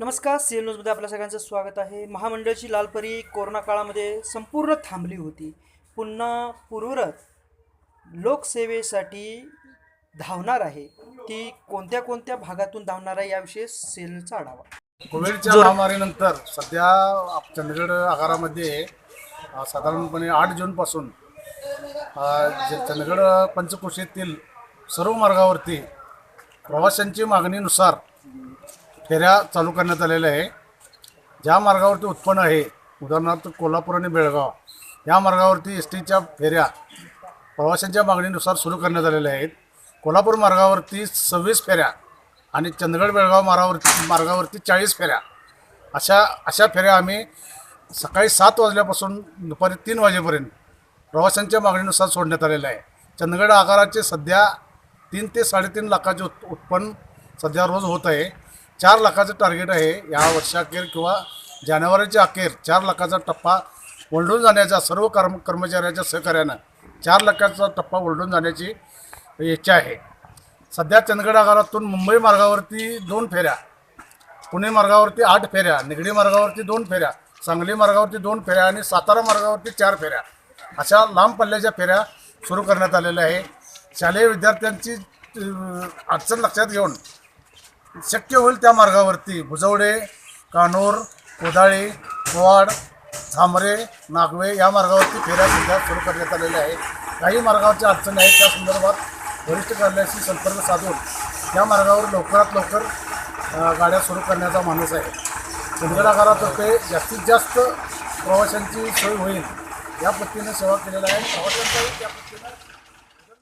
नमस्कार सी न्यूजमध्ये आपल्या सगळ्यांचं स्वागत आहे. महामंडळाची लालपरी कोरोना काळामध्ये संपूर्ण थांबली होती. पुन्हा पूर्वरत लोकसेवेसाठी धावणार आहे. ती कोणत्या कोणत्या भागातून धावणार आहे याविषयी सेलचा आढावा. कोविडच्या महामारीनंतर सध्या चंदगड आगारामध्ये साधारणपणे आठ जूनपासून चंदगड पंचकृषीतील सर्व मार्गावरती प्रवाशांची मागणीनुसार फेऱ्या चालू करण्यात आलेल्या आहे. ज्या मार्गावरती उत्पन्न आहे उदाहरणार्थ कोल्हापूर आणि बेळगाव या मार्गावरती एस टीच्या फेऱ्या प्रवाशांच्या मागणीनुसार सुरू करण्यात आलेल्या आहेत. कोल्हापूर मार्गावरती सव्वीस फेऱ्या आणि चंदगड बेळगाव मार्गावरती मार्गावरती चाळीस फेऱ्या. अशा अशा फेऱ्या आम्ही सकाळी सात वाजल्यापासून दुपारी तीन वाजेपर्यंत प्रवाशांच्या मागणीनुसार सोडण्यात आलेलं आहे. चंदगड आगाराचे सध्या तीन ते साडेतीन लाखाचे उत् उत्पन्न सध्या रोज होत आहे. चार लाखाचं टार्गेट आहे. या वर्षाखेर किंवा जानेवारीच्या अखेर चार लाखाचा टप्पा ओलडून जाण्याचा सर्व कर्म कर्मचाऱ्याच्या सहकार्यानं चार लाखाचा टप्पा ओलडून जाण्याची इच्छा आहे. सध्या चंदगड आगारातून मुंबई मार्गावरती दोन फेऱ्या पुणे मार्गावरती आठ फेऱ्या निगडी मार्गावरती दोन फेऱ्या सांगली मार्गावरती दोन फेऱ्या आणि सातारा मार्गावरती चार फेऱ्या अशा लांब पल्ल्याच्या फेऱ्या सुरू करण्यात आलेल्या आहे. शालेय विद्यार्थ्यांची अडचण लक्षात घेऊन शक्य होईल त्या मार्गावरती भुजवडे कानोर कोदाळे पोवाड झांबरे नागवे या मार्गावरती फेऱ्या सुद्धा सुरू करण्यात आलेल्या आहेत. काही मार्गावरच्या अडचणी आहेत त्या संदर्भात वरिष्ठ कार्यालयाशी संपर्क साधून या मार्गावर लवकरात लवकर गाड्या सुरू करण्याचा मानस आहे. चंदगड जास्तीत जास्त प्रवाशांची सोय होईल. या पद्धतीने सेवा केलेल्या आहे प्रवाशांचाही त्या पद्धतीनं